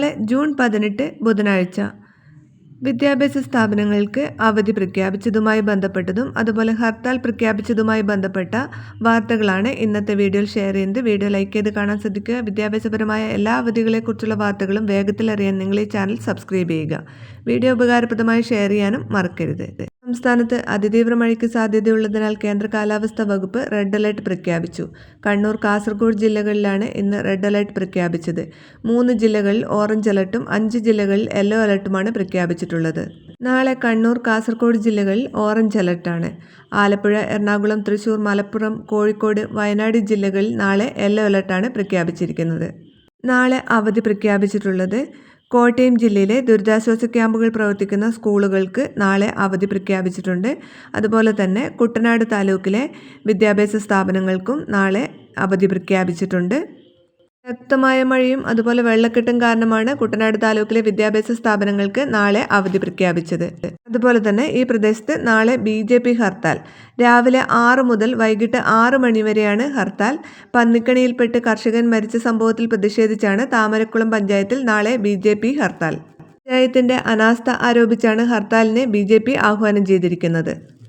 നാളെ ജൂൺ പതിനെട്ട് ബുധനാഴ്ച. വിദ്യാഭ്യാസ സ്ഥാപനങ്ങൾക്ക് അവധി പ്രഖ്യാപിച്ചതുമായി ബന്ധപ്പെട്ടതും അതുപോലെ ഹർത്താൽ പ്രഖ്യാപിച്ചതുമായി ബന്ധപ്പെട്ട വാർത്തകളാണ് ഇന്നത്തെ വീഡിയോയിൽ ഷെയർ ചെയ്യുന്നത്. വീഡിയോ ലൈക്ക് ചെയ്ത് കാണാൻ ശ്രദ്ധിക്കുക. വിദ്യാഭ്യാസപരമായ എല്ലാ അവധികളെക്കുറിച്ചുള്ള വാർത്തകളും വേഗത്തിൽ അറിയാൻ നിങ്ങൾ ഈ ചാനൽ സബ്സ്ക്രൈബ് ചെയ്യുക. വീഡിയോ ഉപകാരപ്രദമായി ഷെയർ ചെയ്യാനും മറക്കരുത്. സംസ്ഥാനത്ത് അതിതീവ്ര മഴയ്ക്ക് സാധ്യതയുള്ളതിനാൽ കേന്ദ്ര കാലാവസ്ഥാ വകുപ്പ് റെഡ് അലർട്ട് പ്രഖ്യാപിച്ചു. കണ്ണൂർ കാസർഗോഡ് ജില്ലകളിലാണ് ഇന്ന് റെഡ് അലർട്ട് പ്രഖ്യാപിച്ചത്. മൂന്ന് ജില്ലകളിൽ ഓറഞ്ച് അലർട്ടും അഞ്ച് ജില്ലകളിൽ യെല്ലോ അലർട്ടുമാണ് പ്രഖ്യാപിച്ചിട്ടുള്ളത്. നാളെ കണ്ണൂർ കാസർഗോഡ് ജില്ലകളിൽ ഓറഞ്ച് അലർട്ടാണ്. ആലപ്പുഴ എറണാകുളം തൃശൂർ മലപ്പുറം കോഴിക്കോട് വയനാട് ജില്ലകളിൽ നാളെ യെല്ലോ അലർട്ടാണ് പ്രഖ്യാപിച്ചിരിക്കുന്നത്. നാളെ അവധി പ്രഖ്യാപിച്ചിട്ടുള്ളത് കോട്ടയം ജില്ലയിലെ ദുരിതാശ്വാസ ക്യാമ്പുകൾ പ്രവർത്തിക്കുന്ന സ്കൂളുകൾക്ക് നാളെ അവധി പ്രഖ്യാപിച്ചിട്ടുണ്ട്. അതുപോലെ തന്നെ കുട്ടനാട് താലൂക്കിലെ വിദ്യാഭ്യാസ സ്ഥാപനങ്ങൾക്കും നാളെ അവധി പ്രഖ്യാപിച്ചിട്ടുണ്ട്. ശക്തമായ മഴയും അതുപോലെ വെള്ളക്കെട്ടും കാരണമാണ് കുട്ടനാട് താലൂക്കിലെ വിദ്യാഭ്യാസ സ്ഥാപനങ്ങൾക്ക് നാളെ അവധി പ്രഖ്യാപിച്ചത്. അതുപോലെ തന്നെ ഈ പ്രദേശത്ത് നാളെ ബി ജെ പി ഹർത്താൽ. രാവിലെ ആറ് മുതൽ വൈകിട്ട് ആറ് മണിവരെയാണ് ഹർത്താൽ. പന്നിക്കണിയിൽപ്പെട്ട് കർഷകൻ മരിച്ച സംഭവത്തിൽ പ്രതിഷേധിച്ചാണ് താമരക്കുളം പഞ്ചായത്തിൽ നാളെ ബി ജെ പി ഹർത്താൽ. പഞ്ചായത്തിന്റെ അനാസ്ഥ ആരോപിച്ചാണ് ഹർത്താലിനെ ബി ജെ പി ആഹ്വാനം ചെയ്തിരിക്കുന്നത്.